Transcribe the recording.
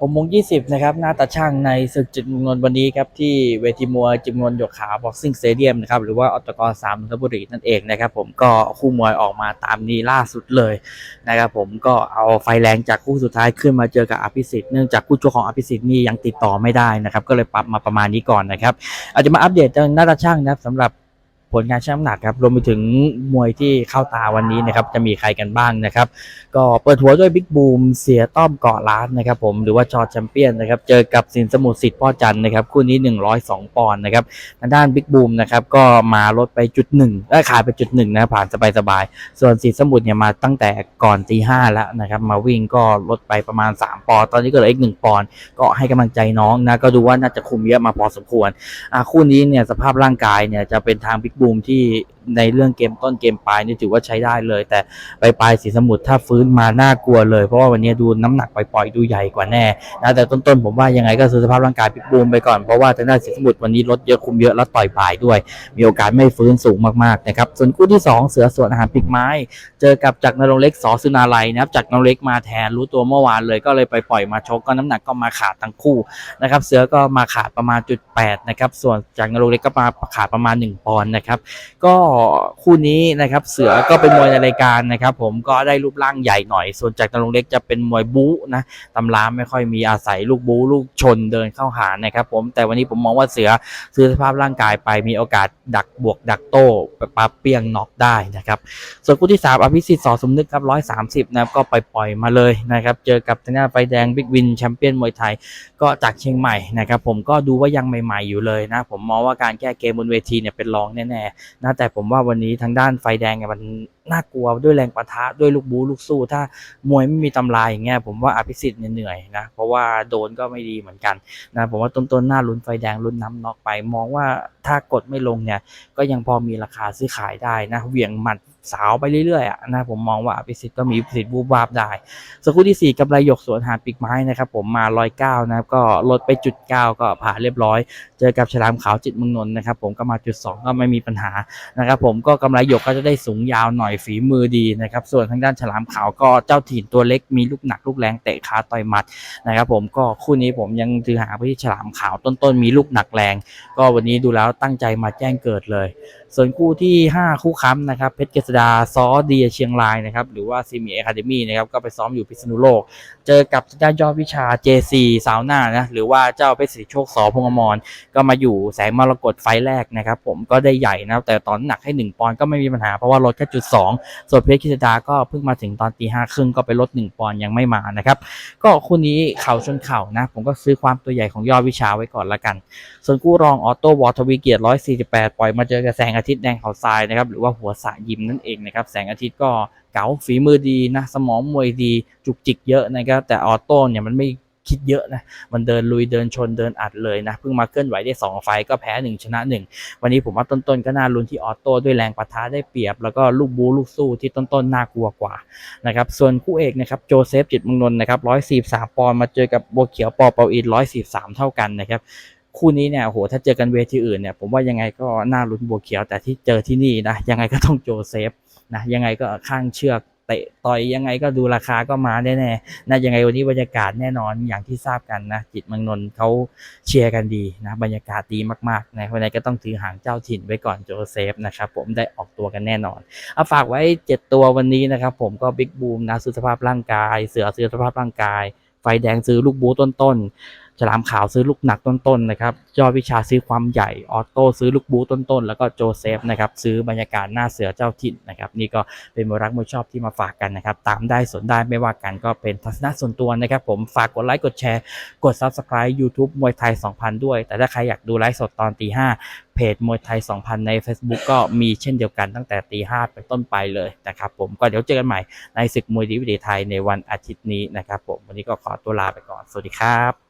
ผมมงยี่สิบนะครับหน้าตาช่างในศึกจิตมงนนวันนี้ครับที่เวทีมวยจิตมงนนหยกขาบ็อกซิ่งสเตเดียมนะครับหรือว่าอตกสามนนทบุรีนั่นเองนะครับผมก็คู่มวยออกมาตามนี้ล่าสุดเลยนะครับผมก็เอาไฟแรงจากคู่สุดท้ายขึ้นมาเจอกับอภิสิทธิ์เนื่องจากคู่ชกของอภิสิทธิ์นี่ยังติดต่อไม่ได้นะครับก็เลยปรับมาประมาณนี้ก่อนนะครับอาจจะมาอัปเดตหน้าตาช่างนะครับสำหรับ ผลงานชั่งน้ำหนักครับรวมไปถึงมวยที่เข้าตาวันนี้นะครับจะมีใครกันบ้างนะครับ ก็เปิดหัวด้วยบิ๊กบูมเสียต้อมเกาะล้านนะครับผมหรือว่าจอแชมเปี้ยนนะครับเจอกับสินสมุทรสิทธิ์พ่อจันนะครับคู่นี้ 102 ปอนด์นะครับทางด้านบิ๊กบูมนะครับก็มาลดไปจุดหนึ่งได้ขายไปจุดหนึ่งนะผ่านสบายๆส่วนสินสมุทรเนี่ยมาตั้งแต่ก่อนตีห้าแล้วนะครับมาวิ่งก็ลดไปประมาณ 3 ปอนด์ตอนนี้ก็เหลืออีก1ปอนด์ก็ให้กำลังใจน้องนะก็ดูว่าน่าจะคุมเยอะมาพอสมควรอะคู่นี้เนี่ยสภาพร่างกายเนี่ยจะเป็นทางบิ๊กบูมที่ ในเรื่องเกมต้นเกมปลายนี่ถือว่าใช้ได้เลย แต่ไปปลายสีสมุทรถ้าฟื้นมาน่ากลัวเลย เพราะว่าวันนี้ดูน้ำหนักปล่อยๆดูใหญ่กว่าแน่นะแต่ต้นๆผมว่ายังไงก็ซื้อสภาพร่างกายบิ๊กบูมไปก่อนเพราะว่าทางด้านสีสมุทรวันนี้ลดเยอะคุมเยอะแล้วต่อยบ่ายด้วย มีโอกาสไม่ฟื้นสูงมากๆนะครับส่วนคู่ที่สองเสือสวนอาหารปีกไม้ เจอกับจากรนรงเล็กสอสุนาลัยนะครับจากรนรงเล็กมาแทนรู้ตัวเมื่อวานเลยก็เลยไปปล่อยมาชกก็น้ำหนักก็มาขาดทั้งคู่นะครับเสือก็มาขาดประมาณจุดแปดนะครับส่วนจากนรงเล็กก็มาขาดประมาณ 1ปอนด์นะครับก็คู่นี้นะครับ เสือก็เป็นมวยในรายการนะครับ ผมก็ได้รูปร่างใหญ่หน่อย ส่วนจากนรงเล็กจะเป็นมวยบู๊นะตำราไม่ค่อยมีอาศัยลูกบู๊ลูกชนเดินเข้าหานะครับ ผมแต่วันนี้ผมมองว่าเสือซื้อสภาพร่างกายไปมีโอกาสดักบวกดักโต้ปาเปียงน็อกได้นะครับส่วนคู่ที่สามอภิสิทธิ์สอสมนึกครับร้อยสามสิบนะครับก็ไปปล่อยมาเลยนะครับ เจอกับทางด้านไฟแดงบิ๊กวินแชมเปี้ยนมวยไทยก็จากเชียงใหม่นะครับผมก็ดูว่ายังใหม่ ๆอยู่เลยนะผมมองว่าการแก้เกมบนเวทีเนี่ยเป็นรองแน่ๆนะแต่ผมว่าวันนี้ทางด้านไฟแดงเนี่ยมันน่ากลัวด้วยแรงปะทะด้วยลูกบูลูกสู้ ถ้ามวยไม่มีตำรายอย่างเงี้ยผมว่าอภิสิทธิ์เนี่ยเหนื่อยนะเพราะว่าโดนก็ไม่ดีเหมือนกันนะผมว่าต้นๆหน้าลุ้นไฟแดงลุ้นน้ำน็อกไป มองว่าถ้ากดไม่ลงเนี่ยก็ยังพอมีราคาซื้อขายได้นะเหวี่ยงหมัดสาวไปเรื่อยๆอะนะผมมองว่าอภิสิทธิ์ก็มีสิทธิ์บูบวาบได้ส่วนคู่ที่ 4กำไรหยกสวนหาปีกไม้นะครับผมมา109นะครับก็ลดไปจุด9ก็ผ่านเรียบร้อย เจอกับฉลามขาวจิตเมืองนนท์นะครับผมก็มาจุด2ก็ไม่มีปัญหานะครับผมก็กำไรหยกก็จะได้สูงยาวหน่อยฝีมือดีนะครับส่วนทางด้านฉลามขาวก็เจ้าถิ่นตัวเล็กมีลูกหนักลูกแรงเตะขาต่อยหมัดนะครับผมก็คู่นี้ผมยังถือหาไปที่ฉลามขาวต้นๆมีลูกหนักแรง ก็วันนี้ดูแล้วตั้งใจมาแจ้งเกิดเลยส่วนคู่ที่ 5 คู่ค้ำนะครับเพชรเกษดาซอเดียเชียงรายนะครับหรือว่าซีมีอคาเดมี่นะครับก็ไปซ้อมอยู่พิษณุโลก เจอกับเจ้ายอดวิชา JC สาวหน้านะหรือว่าเจ้าเพชรศรีโชคสอพงษ์อมรก็มาอยู่แสงมรกตไฟแรกนะครับผมก็ได้ใหญ่นะแต่ตอนหนักให้ 1 ปอนด์ก็ไม่มีปัญหาเพราะว่าลดแค่จุด2ส่วนเพชรเกษดาก็เพิ่งมาถึงตอนตีห้าครึ่งก็ไปลด1ปอนด์ยังไม่มานะครับก็คู่นี้เข่าชนเข่านะผมก็ซื้อความตัวใหญ่ของยอดวิชาไว้ก่อนละกัน ส่วนคู่รองออโต้วอทวีเกียรติ148 ปล่อยมาเจอกับแสงอาทิตย์แดงเขาทรายนะครับ หรือว่าหัวสะยิมนั่นเองนะครับ แสงอาทิตย์ก็เก๋าฝีมือดีนะ สมองมวยดีจุกจิกเยอะนะครับ แต่ออโต้เนี่ยมันไม่คิดเยอะนะ มันเดินลุยเดินชนเดินอัดเลยนะ เพิ่งมาเคลื่อนไหวได้ 2 ไฟก็แพ้ 1 ชนะ 1 วันนี้ผมว่าต้นๆ ก็น่าลุ้นที่ออโต้ด้วยแรงปะทะได้เปรียบ แล้วก็ลูกบูลูกสู้ที่ต้นๆ น่ากลัวกว่านะครับ ส่วนคู่เอกนะครับโจเซฟจิตมงนนนะครับ143ปอนด์มาเจอกับโบวเขียวปอเปาอิน143เท่ากันนะครับ คู่นี้เนี่ยโหถ้าเจอกันเวทีอื่นเนี่ยผมว่ายังไงก็น่าลุ้นบัวเขียวแต่ที่เจอที่นี่นะยังไงก็ต้องโจเซฟนะยังไงก็ข้างเชือกเตะต่อยยังไงก็ดูราคาก็มาแน่ๆนะยังไงวันนี้บรรยากาศแน่นอนอย่างที่ทราบกันนะจิตเมืองนนท์เขาเชียร์กันดีนะบรรยากาศดีมากๆนะวันนี้ก็ต้องถือหางเจ้าถิ่นไว้ก่อนโจเซฟนะครับผมได้ออกตัวกันแน่นอนเอาฝากไว้ 7 ตัววันนี้นะครับผมก็บิ๊กบูมนะซื้อสภาพร่างกาย เสือซื้อสภาพร่างกาย ไฟแดงซื้อลูกบูต้นๆ ฉลามขาวซื้อลูกหนักต้นๆนะครับยอดวิชาซื้อความใหญ่ ออโต้ซื้อลูกบูต้นๆ แล้วก็โจเซฟนะครับซื้อบรรยากาศหน้าเสือเจ้าถิ่นนะครับนี่ก็เป็นมรักมวยชอบที่มาฝากกันนะครับตามได้สนได้ไม่ว่ากันก็เป็นทัศนะส่วนตัวนะครับผมฝากกดไลค์กดแชร์ กด Subscribe YouTube มวยไทย 2000 ด้วย แต่ถ้าใครอยากดูไลฟ์สดตอนตีห้าเพจมวยไทย 2000 ใน Facebook ก็มีเช่นเดียวกันตั้งแต่ตีห้าเป็นต้นไปเลยนะครับผมก็เดี๋ยวเจอกันใหม่ในศึกมวยดีวิดีไทยในวันอาทิตย์นี้นะครับผมวันนี้ก็ขอตัวลาไปก่อนสวัสดีครับ